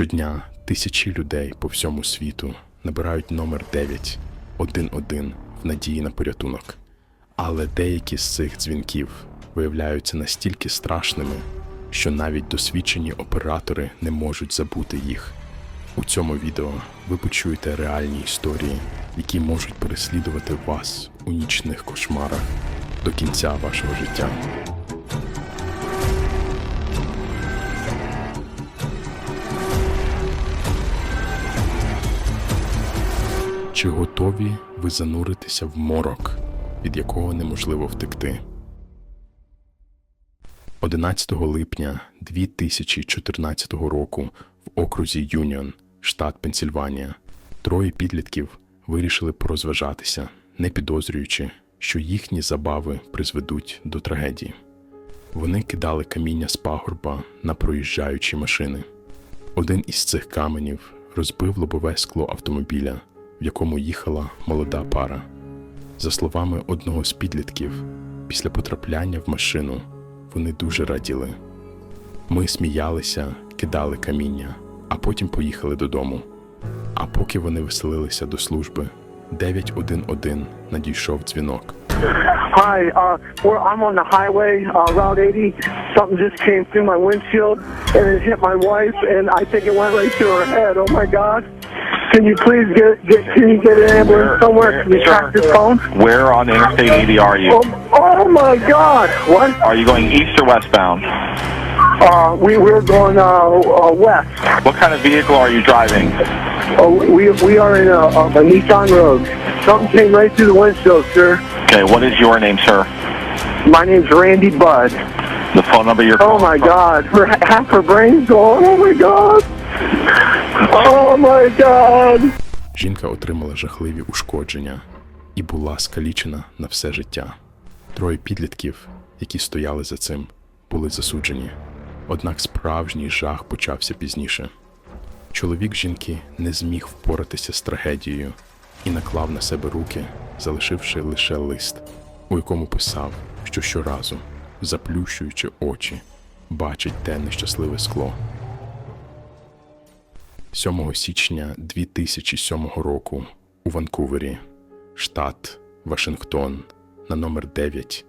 Щодня тисячі людей по всьому світу набирають номер 9 1-1 в надії на порятунок. Але деякі з цих дзвінків виявляються настільки страшними, що навіть досвідчені оператори не можуть забути їх. У цьому відео ви почуєте реальні історії, які можуть переслідувати вас у нічних кошмарах до кінця вашого життя. Чи готові ви зануритися в морок, від якого неможливо втекти? 11 липня 2014 року в окрузі Юніон, штат Пенсільванія, троє підлітків вирішили порозважатися, не підозрюючи, що їхні забави призведуть до трагедії. Вони кидали каміння з пагорба на проїжджаючі машини. Один із цих каменів розбив лобове скло автомобіля, в якому їхала молода пара. За словами одного з підлітків, після потрапляння в машину вони дуже раділи. Ми сміялися, кидали каміння, а потім поїхали додому. А поки вони веселилися до служби, 911 надійшов дзвінок. Hi, uh, we're, I'm on the highway, uh, Route 80. Something just came through my windshield and it hit my wife, and I think it went right to her head. Oh my God! Can you please get get can you get an ambulance somewhere? Can you track this phone? Where on Interstate 80 are you? Oh, oh my God! What? Are you going east or westbound? Uh, we we're going uh, uh, west. What kind of vehicle are you driving? Oh, we we are in a, a, a Nissan Rogue. Something came right through the windshield, sir. Okay, what is your name, sir? My name's Randy Budd. The phone number you're Oh my God! Her, half her brain's gone. Oh my God! My Жінка отримала жахливі ушкодження і була скалічена на все життя. Троє підлітків, які стояли за цим, були засуджені. Однак справжній жах почався пізніше. Чоловік жінки не зміг впоратися з трагедією і наклав на себе руки, залишивши лише лист, у якому писав, що щоразу, заплющуючи очі, бачить те нещасливе скло. 7 січня 2007 року у Ванкувері, штат Вашингтон, на номер 9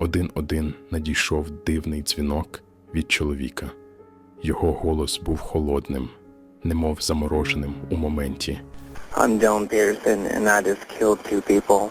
1-1 надійшов дивний дзвінок від чоловіка. Його голос був холодним, немов замороженим у моменті. I'm Dylan Peterson, and I just killed two people.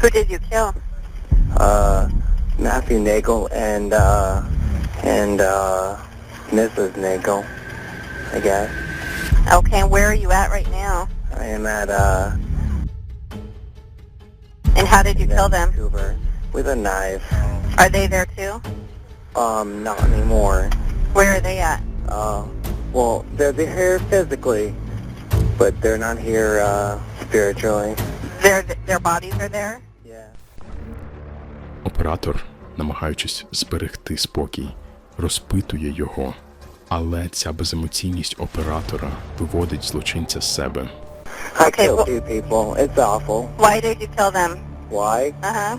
Who did you kill? Uh, Matthew Nagel and, uh, and, uh, Mrs. Nagel, I guess. Okay, and where are you at right now? I am at, uh, And how did you kill them? Vancouver with a knife. Are they there too? Um, not anymore. Where are they at? Uh, well, they're, they're here physically, but they're not here, uh, spiritually. Their their bodies are there? Yeah. Оператор, намагаючись зберегти спокій, розпитує його. Але ця беземоційність оператора виводить злочинця з себе. I Okay, killed well- two people. It's awful. Why did you kill them? Why? Uh-huh.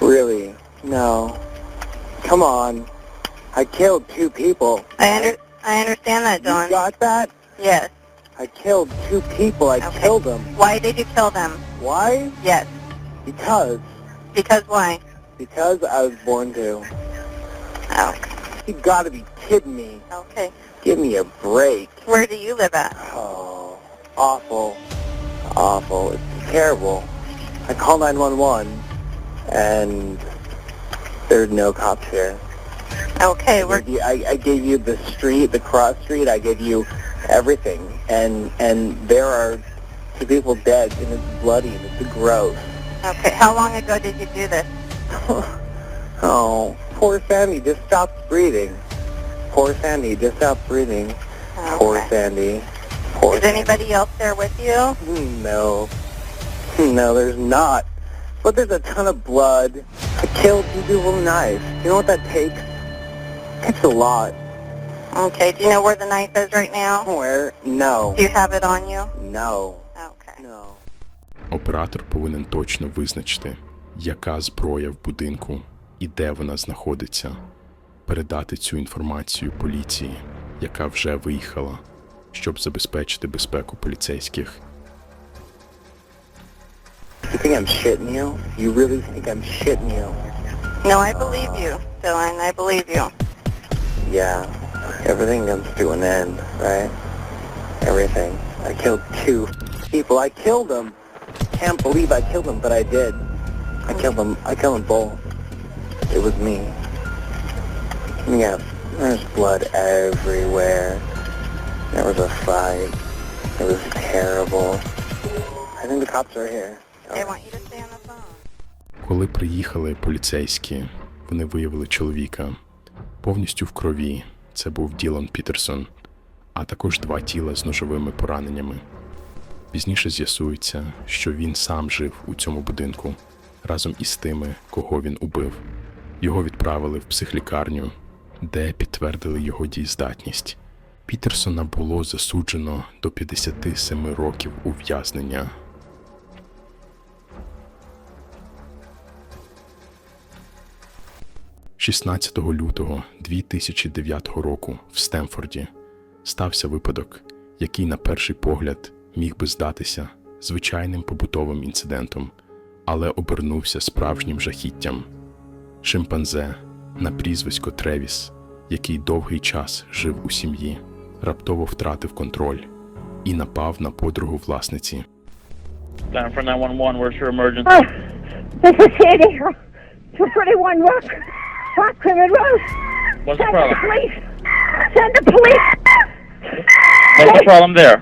Really? No. Come on. I killed two people. I under I understand that, You Dawn. got that? Yes. I killed two people. I Okay. killed them. Why did you kill them? Why? Yes. Because. Because why? Because I was born to. Okay. You gotta be kidding me. Okay. Give me a break. Where do you live at? Oh, awful. Awful. It's terrible. I call 911 and there's no cops here. Okay, I we're gave, you, I, I gave you the street, the cross street. I gave you everything, and and there are two people dead, and it's bloody, and it's gross. okay. How long ago did you do this? oh, poor Sandy just stopped breathing. Poor Sandy just stopped breathing. Poor Okay. Sandy. Poor Is anybody else there with you? Sandy. No, no, there's not. But there's a ton of blood. I killed two people with knives. You know what that takes? takes a lot. Okay. Do you know where the knife is right now? Where? No. Do you have it on you? No. Okay. No. Оператор повинен точно визначити, яка зброя в будинку і де вона знаходиться. передати цю інформацію поліції, яка вже виїхала, щоб забезпечити безпеку поліцейських. You think I'm shitting you? You really think I'm shitting you? No, I believe you, Dylan. I believe you. Yeah. Everything comes to an end, right? Everything. I killed two people. I killed them. Can't believe I killed them, but I did. I killed them. I killed them both. It was me. Yeah. There's blood everywhere. There was a fight. It was terrible. I think the cops are here. They want you to stay on the phone. Коли приїхали поліцейські, вони виявили чоловіка повністю в крові. Це був Ділан Пітерсон, а також два тіла з ножовими пораненнями. Пізніше з'ясується, що він сам жив у цьому будинку разом із тими, кого він убив. Його відправили в психлікарню, де підтвердили його дієздатність. Пітерсона було засуджено до 57 років ув'язнення. 16 лютого 2009 року в Стемфорді стався випадок, який на перший погляд міг би здатися звичайним побутовим інцидентом, але обернувся справжнім жахіттям. Шимпанзе на прізвисько Тревіс, який довгий час жив у сім'ї, раптово втратив контроль і напав на подругу власниці. For 911, where's your emergency? Oh, this is Sandy. 241 Rock, Rock Clement Road. What's the Send problem? the police. Send the police. What's the problem there?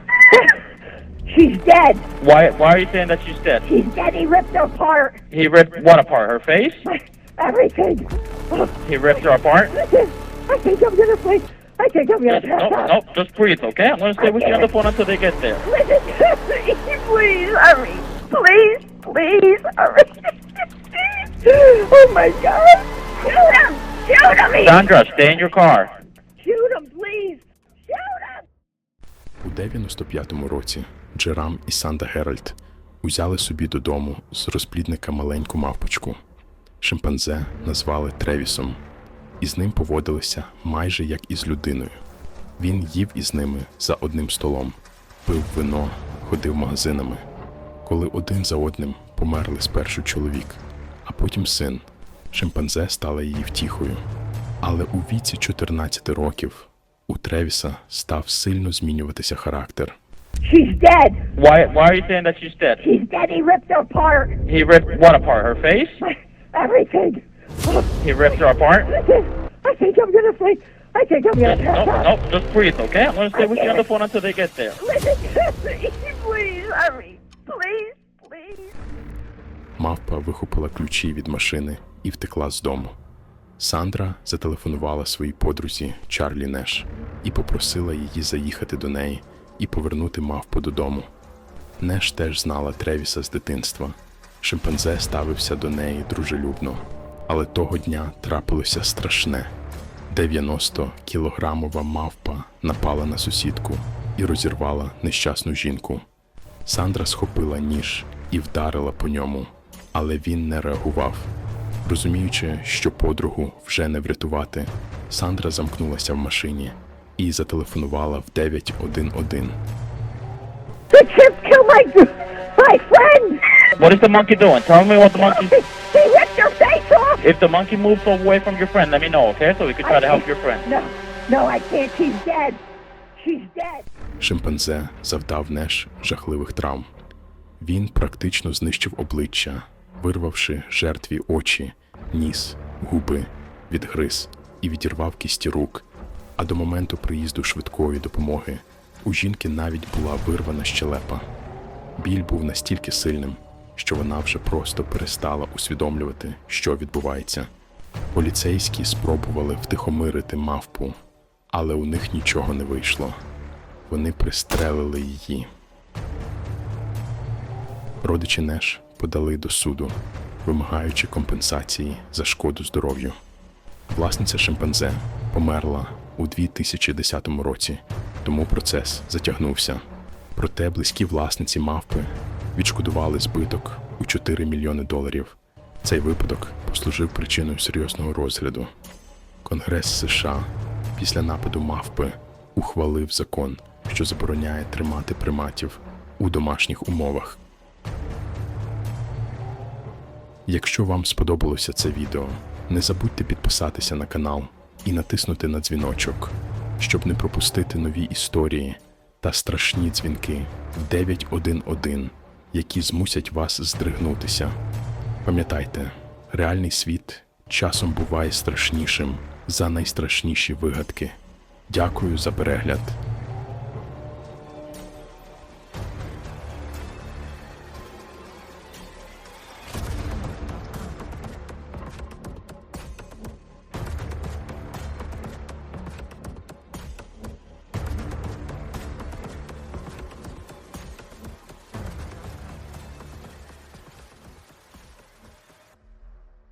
She's dead. Why why are you saying that she's dead? She's dead. He ripped her apart. He ripped what apart? Her face? Everything. Oh, He ripped her apart? listen, I think I'm gonna sleep. I think I'm gonna pass out. no, just breathe, okay? I'm gonna stay with you on the phone until they get there. Listen, please hurry. Please, please hurry. oh my God. Shoot him. Shoot him. Sandra, stay in your car. Shoot him, please. Shoot him. У 95-му році Джерам і Санда Геральт узяли собі додому з розплідника маленьку мавпочку. Шимпанзе назвали Тревісом, і з ним поводилися майже як із людиною. Він їв із ними за одним столом, пив вино, ходив магазинами. Коли один за одним померли спершу чоловік, а потім син, шимпанзе стала її втіхою. Але у віці 14 років у Тревіса став сильно змінюватися характер. She's dead. Why why are you saying that she's dead? She's dead. He ripped her apart. He ripped what apart? Her face? Everything. Oh, He ripped her apart? listen, I think I'm gonna sleep. I think I'm Yes, gonna pass no, out. no, just breathe, okay? I'm gonna stay with you on the phone until they get there. Listen, please hurry. Please, please. Мавпа вихопила ключі від машини і втекла з дому. Сандра зателефонувала своїй подрузі Чарлі Неш і попросила її заїхати до неї і повернути мавпу додому. Неш теж знала Тревіса з дитинства. Шимпанзе ставився до неї дружелюбно, але того дня трапилося страшне. 90-кілограмова мавпа напала на сусідку і розірвала нещасну жінку. Сандра схопила ніж і вдарила по ньому, але він не реагував. Розуміючи, що подругу вже не врятувати, Сандра замкнулася в машині і зателефонувала в 911. What is the monkey doing? Tell me what the monkey He ripped her face off. If the monkey moves away from your friend, let me know, okay? So we can try to help your friend. No, no, I can't. She's dead. She's dead. Шимпанзе завдав Неш жахливих травм. Він практично знищив обличчя, вирвавши жертві очі, ніс, губи, відгриз і відірвав кісті рук. А до моменту приїзду швидкої допомоги у жінки навіть була вирвана щелепа. Біль був настільки сильним, що вона вже просто перестала усвідомлювати, що відбувається. Поліцейські спробували втихомирити мавпу, але у них нічого не вийшло. Вони пристрелили її. Родичі Неш подали до суду, вимагаючи компенсації за шкоду здоров'ю. Власниця шимпанзе померла у 2010 році, тому процес затягнувся. Проте близькі власниці мавпи відшкодували збиток у 4 мільйони доларів. Цей випадок послужив причиною серйозного розгляду. Конгрес США після нападу мавпи ухвалив закон, що забороняє тримати приматів у домашніх умовах. Якщо вам сподобалося це відео, не забудьте підписатися на канал і натиснути на дзвіночок, щоб не пропустити нові історії та страшні дзвінки в 911, які змусять вас здригнутися. Пам'ятайте, реальний світ часом буває страшнішим за найстрашніші вигадки. Дякую за перегляд.